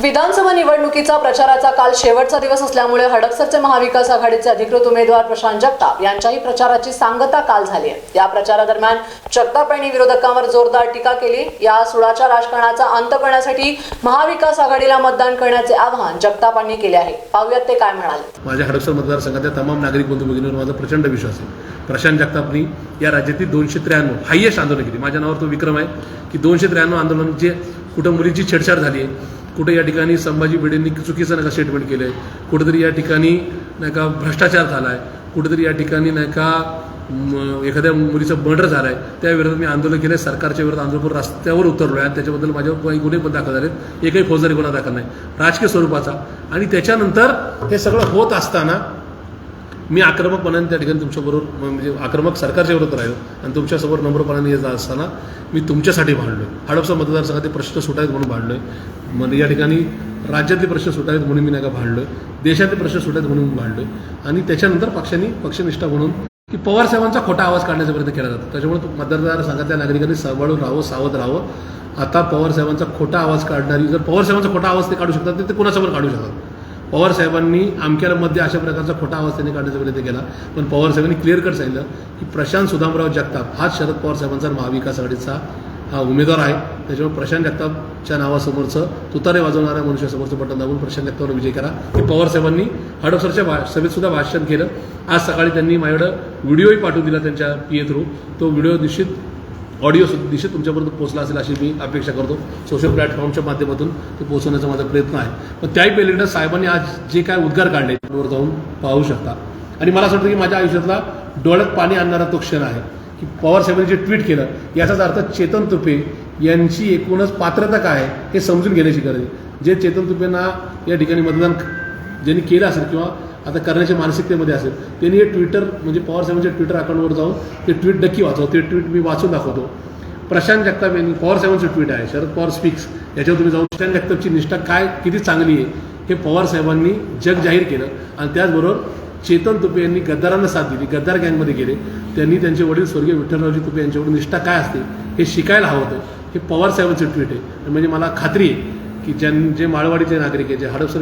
विधानसभा निवडणुकीचा प्रचाराचा काल शेवटचा दिवस असल्यामुळे हडपसरचे महाविकास आघाडीचे अधिकृत उमेदवार प्रशांत जगताप यांच्याही प्रचाराची सांगता काल झाली आहे. या प्रचारादरम्यान जगताप यांनी विरोधकांवर जोरदार टीका केली. या सुडाच्या राजकारणाचा अंत करण्यासाठी महाविकास आघाडीला मतदान करण्याचे आवाहन जगतापांनी केले आहे. पाहूयात ते काय म्हणाले. माझ्या हडपसर मतदारसंघातल्या तमाम नागरिक बंधू भगिनीवर माझा प्रचंड विश्वास आहे. प्रशांत जगतापनी या राज्यातील दोनशे त्र्याण्णव हायेस्ट आंदोलन केली. माझ्या नावावर तो विक्रम आहे की दोनशे त्र्याण्णव आंदोलन जे कुठं मुलींची छेडछाड झाली आहे कुठं या ठिकाणी संभाजी भिडेंनी चुकीचं नाही का स्टेटमेंट केलं आहे कुठेतरी या ठिकाणी नाही का भ्रष्टाचार झाला आहे कुठेतरी या ठिकाणी नाही का एखाद्या मुलीचं मर्डर झाला आहे त्या विरोधात मी आंदोलन केलं आहे सरकारच्या विरोधात आंदोलन करून रस्त्यावर उतरलो आहे आणि त्याच्याबद्दल माझ्यावर काही गुन्हे पण दाखल झालेत. एकही फौजदारी गुन्हा दाखल नाही. राजकीय स्वरूपाचा. आणि त्याच्यानंतर हे सगळं होत असताना मी आक्रमकपणाने त्या ठिकाणी तुमच्याबरोबर म्हणजे आक्रमक सरकारच्या विरोधात राहिलो आणि तुमच्यासमोर नम्रपणाने येत असताना मी तुमच्यासाठी भांडलोय. हडपसा मतदारसंघाचे प्रश्न सुटायत म्हणून भांडलोय. म्हणजे या ठिकाणी राज्यातले प्रश्न सुटावेत म्हणून मी नाही का भांडलोय. देशातले प्रश्न सुटायत म्हणून मी भांडलोय. आणि त्याच्यानंतर पक्षांनी पक्षनिष्ठा म्हणून की पवार साहेबांचा खोटा आवाज काढण्याचा प्रयत्न केला जातो. त्याच्यामुळे तो मतदारसंघातल्या नागरिकांनी सांभाळून राहावं सावध राहावं. आता पवार साहेबांचा खोटा आवाज काढणारी जर पवार साहेबांचा खोटा आवाज ते काढू शकतात तर ते कोणासमोर काढू शकतात? पवार साहेबांनी अमक्याला अशा प्रकारचा खोटा आवाज त्यांनी काढण्याचा प्रयत्न केला. पण पवार साहेबांनी क्लिअर कट सांगितलं की प्रशांत सुदामराव जगताप हाच शरद पवार साहेबांचा महाविकास आघाडीचा हा उमेदवार आहे. त्याच्यामुळे प्रशांत जगतापच्या नावासमोरचं तुतारे वाजवणाऱ्या मनुष्यासमोरचं बटन दाबून प्रशांत जगतापला विजय करा. हे पवार साहेबांनी हडपसरच्या भा सभेतसुद्धा भाषण केलं. आज सकाळी त्यांनी माझ्याकडं व्हिडिओही पाठवून दिला त्यांच्या पी ए थ्रू तो व्हिडिओ निश्चित ऑडिओ सुद्धा निश्चित तुमच्यापर्यंत पोहोचला असेल अशी मी अपेक्षा करतो. सोशल प्लॅटफॉर्मच्या माध्यमातून ते पोहोचवण्याचा माझा प्रयत्न आहे. पण त्याही पलीकडे साहेबांनी आज जे काय उद्गार काढले त्यावर जाऊन पाहू शकता. आणि मला असं वाटतं की माझ्या आयुष्यातला डोळ्यात पाणी आणणारा तो क्षण आहे की पवार साहेबांनी जे ट्विट केलं याचाच अर्थ चेतन तुपे यांची एकूणच पात्रता काय आहे हे समजून घेण्याची गरज आहे. जे चेतन तुपेंना या ठिकाणी मतदान ज्यांनी केलं असेल किंवा आता करण्याच्या मानसिकतेमध्ये असेल. त्यांनी हे ट्विटर म्हणजे पवार साहेबांच्या ट्विटर अकाउंटवर जाऊन ते ट्विट नक्की वाचव. ते ट्विट मी वाचून दाखवतो. प्रशांत जगताप यांनी पवार साहेबांचं ट्विट आहे. शरद पवार स्पीक्स याच्यावर तुम्ही जाऊन प्रशांत जगतापची निष्ठा काय किती चांगली आहे हे पवार साहेबांनी जग जाहीर केलं. आणि त्याचबरोबर चेतन तुपे यांनी गद्दारांना साथ दिली. गद्दार गँगमध्ये गेले. त्यांनी त्यांचे वडील स्वर्गीय विठ्ठलरावजी तुपे यांच्याकडून निष्ठा काय असते हे शिकायला हवं होतं. हे पवार साहेबांचं ट्विट आहे. म्हणजे मला खात्री आहे की ज्यां जे माळवाडीचे नागरिक आहेत जे हडपसर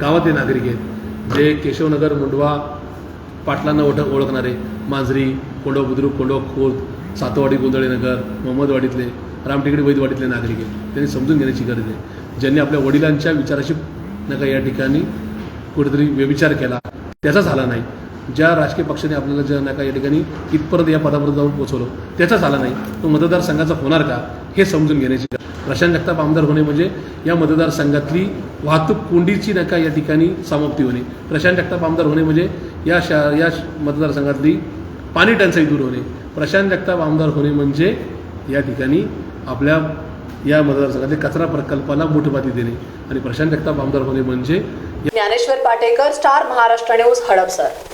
गावातले नागरिक आहेत जे केशवनगर मुंडवा पाटलांना ओठ ओळखणारे मांजरी कोंडव बुद्रुक कोंडव खोत सातवाडी गोंधळेनगर मोहम्मदवाडीतले रामटेकडी वैदवाडीतले नागरिक आहेत. त्यांनी समजून घेण्याची गरज आहे. ज्यांनी आपल्या वडिलांच्या विचाराशी नका या ठिकाणी कुठेतरी व्यविचार केला त्याचा झाला नाही. ज्या राजकीय पक्षाने आपल्याला ज्या नका या ठिकाणी इथपर्यंत या पदापर्यंत जाऊन पोहोचवलं त्याचा झाला नाही. तो मतदारसंघाचा होणार का? हे समजून घेण्याची प्रशांत जगताप आमदार होणे म्हणजे या मतदारसंघातली वाहतूक कोंडीची नका या ठिकाणी समाप्ती होणे. प्रशांत जगताप आमदार होणे म्हणजे या शा या मतदारसंघातली पाणी टंचाई दूर होणे. प्रशांत जगताप आमदार होणे म्हणजे या ठिकाणी आपल्या या मतदारसंघातल्या कचरा प्रकल्पाला मुठबाती देणे. आणि प्रशांत जगताप आमदार होणे म्हणजे ज्ञानेश्वर पाटेकर स्टार महाराष्ट्र न्यूज हडपसर.